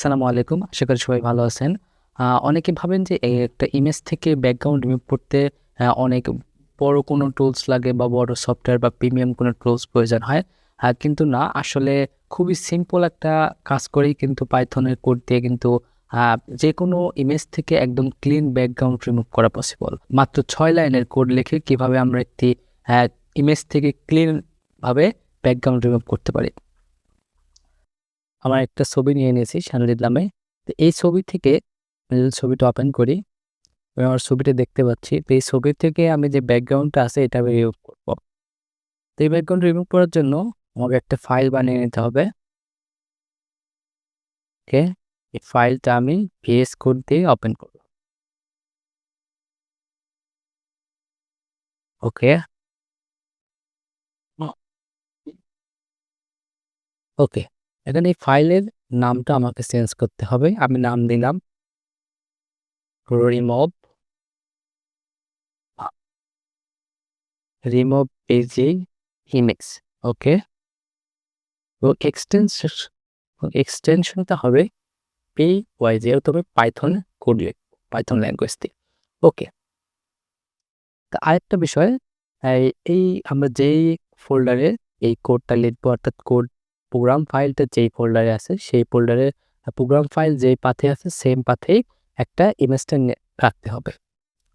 আসসালামু আলাইকুম। আশা করি সবাই ভালো আছেন। অনেকে ভাবেন যে একটা ইমেজ থেকে ব্যাকগ্রাউন্ড রিমুভ করতে অনেক বড় কোনো টুলস লাগে বা বড় সফটওয়্যার বা প্রিমিয়াম কোনো টুলস প্রয়োজন হয়। কিন্তু না, আসলে খুবই সিম্পল একটা কাজ করেই কিন্তু পাইথনের কোড দিয়ে কিন্তু যে কোনো ইমেজ থেকে একদম ক্লিন ব্যাকগ্রাউন্ড রিমুভ করা পসিবল মাত্র ছয় লাইনের কোড লিখে কীভাবে আমরা একটি ইমেজ থেকে ক্লিনভাবে ব্যাকগ্রাউন্ড রিমুভ করতে পারি। আমার একটা ছবি নিয়ে নিয়েছি শানুল ইসলামে তো এই ছবি থেকে আমি যদি ছবিটা ওপেন করি, আমি আমার ছবিটা দেখতে পাচ্ছি। তো এই ছবি থেকে আমি যে ব্যাকগ্রাউন্ডটা আছে, এটা আমি রিমুভ করব। তো এই ব্যাকগ্রাউন্ড রিমুভ করার জন্য আমাকে একটা ফাইল বানিয়ে নিতে হবে। ওকে, এই ফাইলটা আমি ভিএস কোড দিয়ে ওপেন করব। ওকে। ওকে। এখানে এই ফাইলের নামটা আমাকে চেঞ্জ করতে হবে। আমি নাম দিলাম remove remove bg image, okay? তো এক্সটেনশন, এক্সটেনশনটা হবে পি ওয়াই যেহেতু আমি পাইথন কোড পাইথন ল্যাঙ্গুয়েজ দিয়ে, ওকে? তা আরেকটা বিষয়, এই আমরা যেই ফোল্ডারে এই কোডটা লিখব, অর্থাৎ কোড প্রোগ্রাম ফাইলটা যেই ফোল্ডারে আছে, সেই ফোল্ডারে প্রোগ্রাম ফাইল যেই পাথে আছে সেম পাথেই একটা ইমেজটা রাখতে হবে।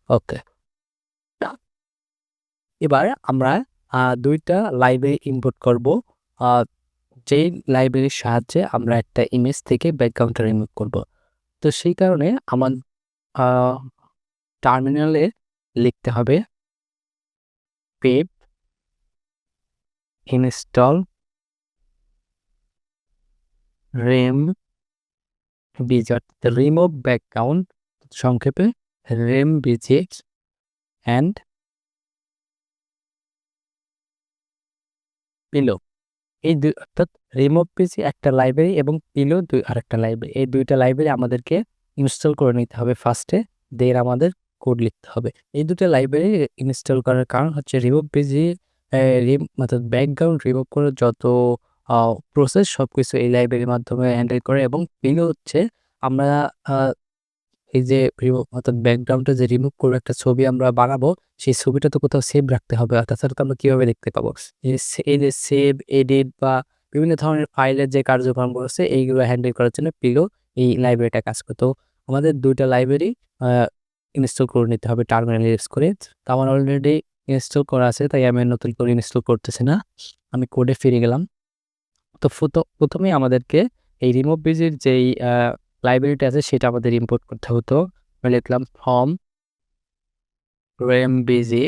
ওকে এবার আমরা দুইটা লাইব্রেরি ইম্পোর্ট করব। যেই লাইব্রেরির সাহায্যে আমরা একটা ইমেজ থেকে ব্যাকগ্রাউন্ডটা রিমুভ করব। তো সেই কারণে আমার টার্মিনালে লিখতে হবে pip install rembg remove background সংক্ষেপে রেম বিজে অ্যান্ড পিলো এই দুই, অর্থাৎ রিমুভ পিসি একটা লাইব্রেরি এবং পিলো দুই, আরেকটা লাইব্রেরি এই দুইটা লাইব্রেরি আমাদেরকে ইনস্টল করে নিতে হবে ফার্স্টে দের আমাদের কোড লিখতে হবে। এই দুটো লাইব্রেরি ইনস্টল করার কারণ হচ্ছে রিমুভ পেজি রিম অর্থাৎ ব্যাকগ্রাউন্ড রিমুভ করার যত প্রসেস সব কিছু এই লাইব্রেরির মাধ্যমে হ্যান্ডেল করে এবং পিলো হচ্ছে আমরা এই যে অর্থাৎ ব্যাকগ্রাউন্ডে যে রিমুভ করে একটা ছবি আমরা বানাবো, সেই ছবিটা তো কোথাও সেভ রাখতে হবে আর তাছাড়া তো আমরা কীভাবে দেখতে পাবো? এই যে সেভ এডিট বা বিভিন্ন ধরনের ফাইলের যে কার্যক্রম আছে, এইগুলো হ্যান্ডেল করার জন্য পিলো এই লাইব্রেরিটা কাজ করে তো আমাদের দুইটা লাইব্রেরি ইনস্টল করে নিতে হবে টার্মিনাল ইউজ করে। তো আমার অলরেডি ইনস্টল করা আছে, তাই আমি নতুন করে ইনস্টল করতেছি না। আমি কোডে ফিরে গেলাম। তো প্রথমেই আমাদেরকে এই রিমুভ বিজির যেই লাইব্রেরিটা আছে সেটা আমাদের ইম্পোর্ট করতে হতো। লিখলাম ফর্ম রেম বিজি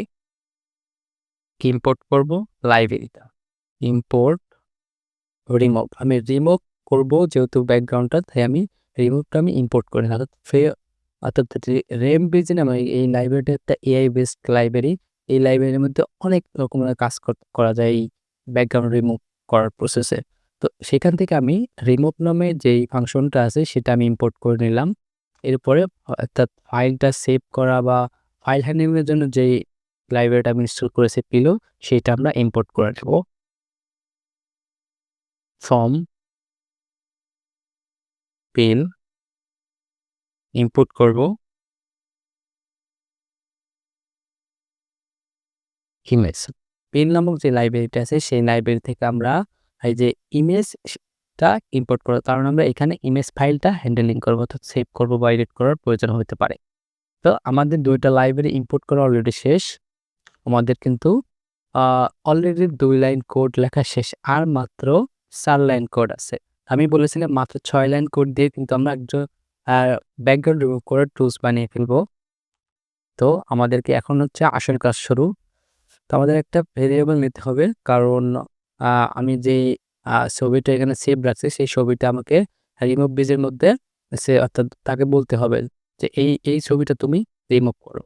ইম্পোর্ট করব লাইব্রেরিটা ইম্পোর্ট রিমুভ আমি রিমুভ করব যেহেতু ব্যাকগ্রাউন্ডটা তাই আমি রিমুভটা আমি ইম্পোর্ট করি না অর্থাৎ রেম বেজি নামে এই লাইব্রেরিটা একটা এআই বেসড লাইব্রেরি এই লাইব্রেরির মধ্যে অনেক রকমের কাজ করা যায় এই ব্যাকগ্রাউন্ড রিমুভ করার প্রসেসে তো সেখান থেকে আমি রিমুভ নামে যেই ফাংশনটা আছে সেটা আমি ইম্পোর্ট করে নিলাম। এরপরে অর্থাৎ ফাইলটা সেভ করা বা ফাইল হ্যান্ডলিংয়ের জন্য যেই লাইব্রেরিটা আমি ইনস্টল করেছি পিলো সেটা আমরা ইম্পোর্ট করে নেব। ফর্ম পিন ইম্পোর্ট করব। ইমেজ পেন নামক যে লাইব্রেরিটা আছে, সেই লাইব্রেরি থেকে আমরা এই যে ইমেজটা ইম্পোর্ট করব কারণ আমরা এখানে ইমেজ ফাইলটা হ্যান্ডেলিং করব, অর্থাৎ সেভ করব বা এডিট করার প্রয়োজন হতে পারে। তো আমাদের দুইটা লাইব্রেরি ইম্পোর্ট করা অলরেডি শেষ। আমাদের কিন্তু অলরেডি দুই লাইন কোড লেখা শেষ, আর মাত্র চার লাইন কোড আছে। আমি বলেছিলাম মাত্র ছয় লাইন কোড দিয়ে কিন্তু আমরা একজন ব্যাকগ্রাউন্ড রিমুভ করার টুলস বানিয়ে ফেলব। তো আমাদেরকে এখন হচ্ছে আসল কাজ শুরু। তো আমাদের একটা ভেরিয়েবল নিতে হবে, কারণ আমি যে ছবিটা এখানে সেভ রাখছি, সেই ছবিটা আমাকে রিমুভ বিজের মধ্যে সে অর্থাৎ তাকে বলতে হবে যে, এই এই ছবিটা তুমি রিমুভ করো।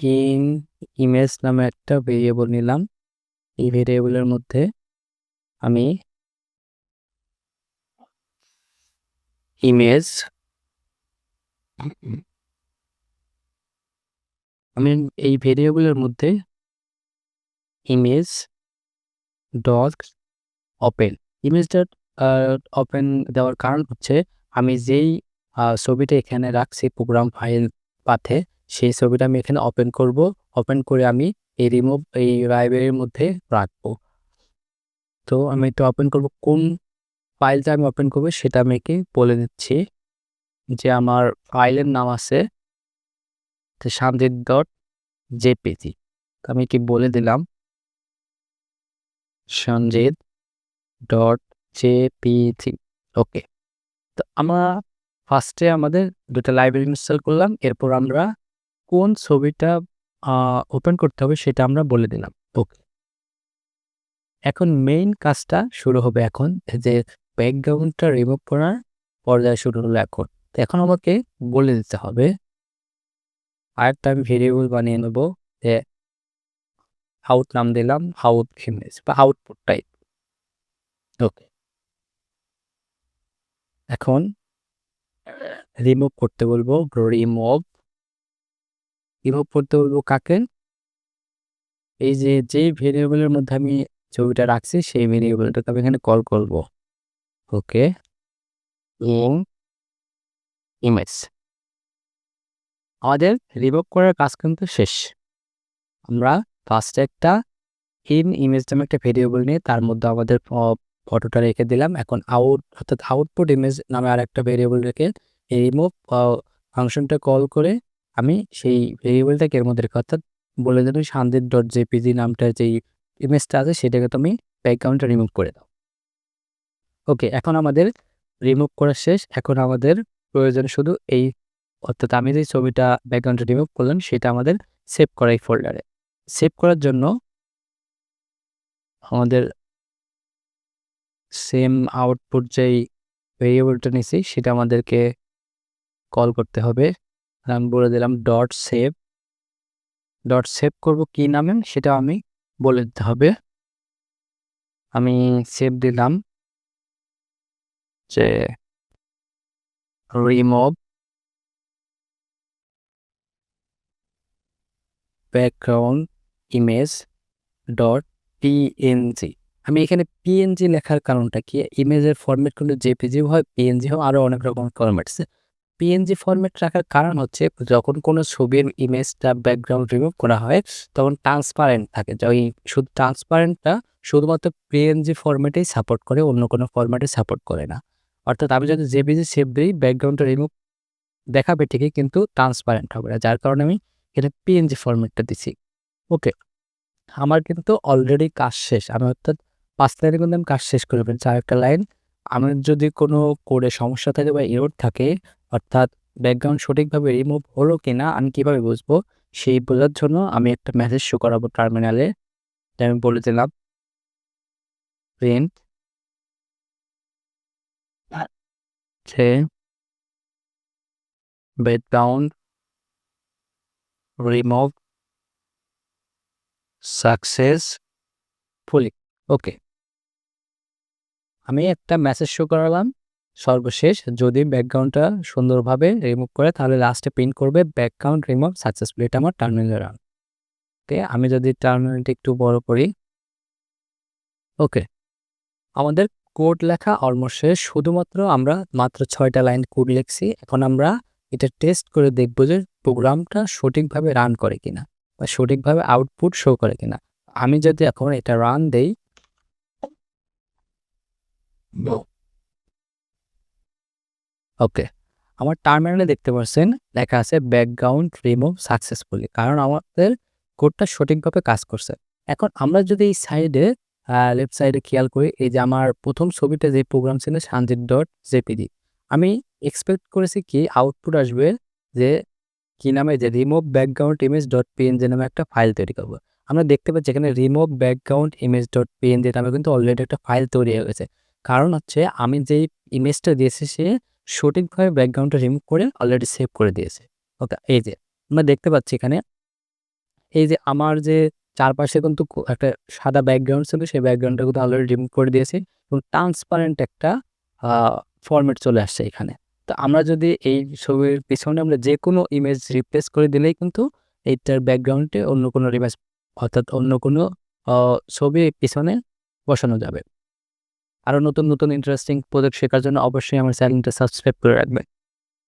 ইন ইমেজ নামে একটা ভেরিয়েবল নিলাম। এই ভেরিয়েবলের মধ্যে আমি ইমেজ আমি এই ভেরিয়েবলের মধ্যে image dot open image dot open দেওয়ার কারণ হচ্ছে আমি যেই ছবিটা এখানে রাখছি প্রোগ্রাম ফাইল পাথে সেই ছবিটা আমি এখানে ওপেন করব। ওপেন করে আমি এই রিমুভ এই লাইব্রেরির মধ্যে রাখব। তো আমি এটা ওপেন করব। কোন ফাইলটা আমি ওপেন করব সেটা আমি কি বলে দিচ্ছি যে আমার ফাইলের নাম আছে শান্তির ডট জেপিজি। আমি কি বলে দিলাম। Sanjit dot JPG. ওকে, তো আমরা ফার্স্টে আমাদের দুটো লাইব্রেরি ইনস্টল করলাম, এরপর আমরা কোন ছবিটা ওপেন করতে হবে সেটা আমরা বলে দিলাম। ওকে, এখন মেইন কাজটা শুরু হবে এখন যে ব্যাকগ্রাউন্ডটা রিমুভ করার পর্যায়ে শুরু হলো এখন। তো এখন আমাকে বলে দিতে হবে, আরেকটা আমি ভেরিয়েবল বানিয়ে নেব, যে আউট নাম দিলাম আউট ইমেজ বা আউটপুট টাইপ ওকে এখন রিমুভ করতে বলব রিমুভ রিমুভ করতে বলব কাকে? এই যে যে ভেরিয়েবলের মধ্যে আমি ছবিটা রাখছি, সেই ভেরিয়েবলটাকে আমি এখানে কল করব। ওকে ইন ইমেজ আমাদের রিমুভ করার কাজ কিন্তু শেষ। আমরা ফার্স্টে একটা ইন ইমেজ নামে একটা ভেরিয়েবল নিয়ে তার মধ্যে আমাদের ফটোটা রেখে দিলাম। এখন আউট অর্থাৎ আউটপুট ইমেজ নামে আর একটা ভেরিয়েবল রেখে এই রিমুভ ফাংশনটা কল করে আমি সেই ভেরিয়েবলটাকে এর মধ্যে রেখে, অর্থাৎ বলে দিলাম শান্তির ডট জেপিজি নামটার যেই ইমেজটা আছে সেটাকে তুমি ব্যাকগ্রাউন্ডটা রিমুভ করে দাও। ওকে এখন আমাদের রিমুভ করা শেষ। এখন আমাদের প্রয়োজন শুধু এই, অর্থাৎ আমি যে ছবিটা ব্যাকগ্রাউন্ডটা রিমুভ করলাম সেটা আমাদের সেভ করা এই ফোল্ডারে সেভ করার জন্য আমাদের সেম আউটপুট যেই ভেরিয়েবলটা নিছি, সেটা আমাদেরকে কল করতে হবে। আমি বলে দিলাম ডট সেভ ডট সেভ করব কি নামে, সেটা আমি বলে দিতে হবে। আমি সেভ দিলাম যে remove background image dot PNG আমি এখানে পিএনজি লেখার কারণটা কি? ইমেজের ফরম্যাট কিন্তু জেপিজি হয় পিএনজি হয় আরও অনেক রকম ফরম্যাট আছে পিএনজি ফরম্যাট রাখার কারণ হচ্ছে, যখন কোনো ছবির ইমেজটা ব্যাকগ্রাউন্ড রিমুভ করা হয়, তখন ট্রান্সপারেন্ট থাকে। ওই শুধু ট্রান্সপারেন্টটা শুধুমাত্র পিএনজি ফরম্যাটেই সাপোর্ট করে, অন্য কোনো ফরম্যাটে সাপোর্ট করে না। অর্থাৎ আমি যদি জেপিজি সেভ দিই ব্যাকগ্রাউন্ডটা রিমুভ দেখাবে ঠিকই, কিন্তু ট্রান্সপারেন্ট হবে না। যার কারণে আমি এখানে পিএনজি ফরম্যাটটা দিছি। ওকে আমার কিন্তু অলরেডি কাজ শেষ। আমি অর্থাৎ পাঁচ লাইনে কিন্তু আমি কাজ শেষ করে ফেলছি। আর একটা লাইন, আমার যদি কোনো কোডে সমস্যা থাকে বা এরর থাকে, অর্থাৎ ব্যাকগ্রাউন্ড সঠিকভাবে রিমুভ হলো কি না আমি কীভাবে বুঝব, সেই বোঝার জন্য আমি একটা মেসেজ শো করাবো টার্মিনালে আমি বলে দিলাম প্রিন্ট যে ব্যাকগ্রাউন্ড রিমুভ সাকসেসফুলি ওকে আমি একটা মেসেজ শো করালাম, সর্বশেষ যদি ব্যাকগ্রাউন্ডটা সুন্দরভাবে রিমুভ করে, তাহলে লাস্টে প্রিন্ট করবে ব্যাকগ্রাউন্ড রিমুভ সাকসেসফুল এটা আমার টার্মিনাল রান ওকে আমি যদি টার্মিনালটা একটু বড় করি ওকে আমাদের কোড লেখা অলমোস্ট শেষ, শুধুমাত্র আমরা মাত্র ছয়টা লাইন কোড লিখছি, এখন আমরা এটা টেস্ট করে দেখব যে প্রোগ্রামটা সঠিকভাবে রান করে কিনা। বা সঠিকভাবে আউটপুট শো করে কিনা। আমি যদি এখন এটা রান দেই ওকে আমার টার্মিনালে দেখতে পাচ্ছেন, লেখা আছে ব্যাকগ্রাউন্ড রিমুভ সাকসেসফুলি কারণ আমাদের কোডটা সঠিকভাবে কাজ করছে। এখন আমরা যদি এই সাইডে লেফট সাইডে খেয়াল করি, এই যে আমার প্রথম ছবিটা যে প্রোগ্রাম ছিল শান্তির ডট জেপিডি আমি এক্সপেক্ট করেছি কি আউটপুট আসবে যে কি নামে যে remove background image dot PNG নামে একটা ফাইল তৈরি করব। আমরা দেখতে পাচ্ছি এখানে remove background image dot PNG নামে কিন্তু অলরেডি একটা ফাইল তৈরি হয়ে গেছে। কারণ হচ্ছে আমি যেই ইমেজটা দিয়েছি সে সঠিকভাবে ব্যাকগ্রাউন্ডটা রিমুভ করে অলরেডি সেভ করে দিয়েছে। ওকে এই যে আমরা দেখতে পাচ্ছি এখানে এই যে আমার যে চারপাশে কিন্তু একটা সাদা ব্যাকগ্রাউন্ড ছিল, সেই ব্যাকগ্রাউন্ডটা কিন্তু অলরেডি রিমুভ করে দিয়েছি এবং ট্রান্সপারেন্ট একটা ফরম্যাট চলে আসছে এখানে। তো আমরা যদি এই ছবির পিছনে আমরা যে কোনো ইমেজ রিপ্লেস করে দিলেই কিন্তু এইটার ব্যাকগ্রাউন্ডে অন্য কোনো ইমেজ অর্থাৎ অন্য কোনো ছবি পিছনে বসানো যাবে। আরও নতুন নতুন ইন্টারেস্টিং প্রজেক্ট শেখার জন্য অবশ্যই আমার চ্যানেলটা সাবস্ক্রাইব করে রাখবেন।